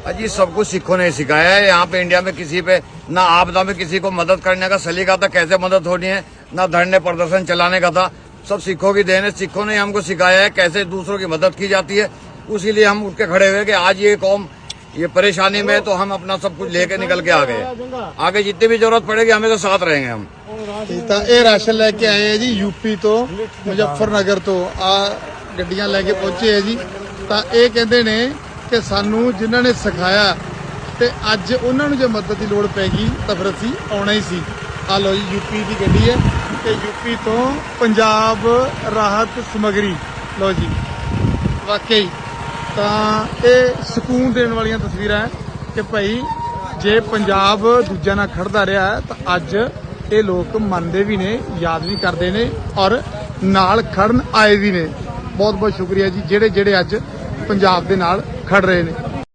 अजी, सब कुछ सिखों ने, सिखाया है। यहाँ पे इंडिया में किसी पे, ना आपदा में किसी को मदद करने का सलीका था तो कैसे मदद होनी है? ना धरने, प्रदर्शन चलाने का था। सब सिखों की देन है सिखों ने हमको सिखाया है कैसे दूसरों की मदद की जाती है। उसी लिए हम उठ के खड़े हुए कि आज ये कौम, ये परेशानी में है तो हम अपना सब कुछ लेके निकल के आ गए। आगे जितनी भी ज़रूरत पड़ेगी हमें तो साथ रहेंगे हम। ये राशन लेके आए हैं जी यूपी तो मुजफ्फरनगर तो। आ, गड्डियाँ लेके पहुँचे है जी। तो ये कहते ने ਕਿ ਸਾਨੂੰ ਜਿਨ੍ਹਾਂ ਨੇ ਸਿਖਾਇਆ ਤੇ ਅੱਜ ਉਹਨਾਂ ਨੂੰ ਜੇ ਮਦਦ ਦੀ ਲੋੜ ਪੈ ਗਈ ਤਾਂ ਫਿਰ ਅਸੀਂ ਆਉਣਾ ਹੀ ਸੀ। ਆ ਲੋ ਜੀ ਯੂਪੀ ਦੀ ਗੱਡੀ ਹੈ ਤੇ ਯੂਪੀ ਤੋਂ ਪੰਜਾਬ ਰਾਹਤ ਸਮਗਰੀ। ਲੋ ਜੀ, ਵਾਕਈ ਤਾਂ ਇਹ ਸਕੂਨ ਦੇਣ ਵਾਲੀਆਂ ਤਸਵੀਰਾਂ ਹੈ ਕਿ ਭਾਈ ਜੇ ਪੰਜਾਬ ਦੂਜਿਆਂ ਨਾਲ ਖੜਦਾ ਰਿਹਾ ਤਾਂ ਅੱਜ ਇਹ ਲੋਕ ਮੰਨਦੇ ਵੀ ਨੇ, ਯਾਦ ਵੀ ਕਰਦੇ ਨੇ ਔਰ ਨਾਲ ਖੜਨ ਆਏ ਵੀ ਨੇ। ਬਹੁਤ ਬਹੁਤ ਸ਼ੁਕਰੀਆ ਜੀ ਜਿਹੜੇ ਜਿਹੜੇ ਅੱਜ ਪੰਜਾਬ ਦੇ ਨਾਲ ਖੜ ਰਹੇ ਨੇ।